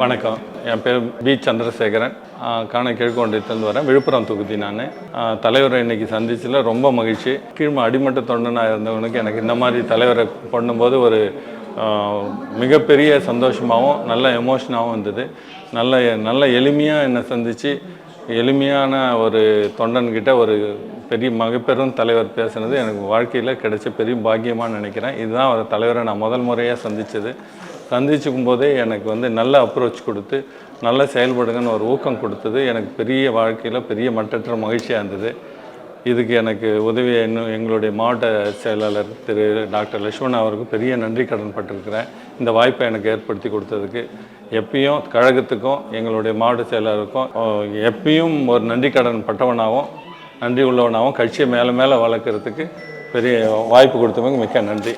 வணக்கம். என் பேர் பி. சந்திரசேகரன். காண கிழக்கொண்டிலிருந்து வரேன். விழுப்புரம் தொகுதி நான். தலைவரை இன்னைக்கு சந்திச்சில் ரொம்ப மகிழ்ச்சி. கீழ்ம அடிமட்ட தொண்டனாக இருந்தவனுக்கு எனக்கு இந்த மாதிரி தலைவரை பண்ணும்போது ஒரு மிகப்பெரிய சந்தோஷமாகவும் நல்ல எமோஷனாகவும் இருந்தது. நல்ல நல்ல எளிமையாக என்னை சந்தித்து எளிமையான ஒரு தொண்டன்கிட்ட ஒரு பெரிய மகப்பெரும் தலைவர் பேசுனது எனக்கு வாழ்க்கையில் கிடைச்ச பெரிய பாக்கியமாக நினைக்கிறேன். இதுதான் ஒரு தலைவரை நான் முதல் முறையாக சந்தித்தது சந்திச்சுக்கும் போதே எனக்கு வந்து நல்ல அப்ரோச் கொடுத்து நல்லா செயல்படுங்கன்னு ஒரு ஊக்கம் கொடுத்தது. எனக்கு பெரிய வாழ்க்கையில் பெரிய மட்டற்ற மகிழ்ச்சியாக இருந்தது. இதுக்கு எனக்கு உதவி இன்னும் எங்களுடைய மாவட்ட செயலாளர் திரு டாக்டர் லட்சுமணன் அவருக்கு பெரிய நன்றி கடன் பட்டிருக்கிறேன். இந்த வாய்ப்பை எனக்கு ஏற்படுத்தி கொடுத்ததுக்கு. எப்பயும் கழகத்துக்கும் எங்களுடைய மாவட்ட செயலாளருக்கும் எப்பயும் ஒரு நன்றி கடன் பட்டவனாகவும் நன்றி உள்ளவனாகவும் கட்சியை மேலே மேலே வளர்க்குறதுக்கு பெரிய வாய்ப்பு கொடுத்தவங்க மிக்க நன்றி.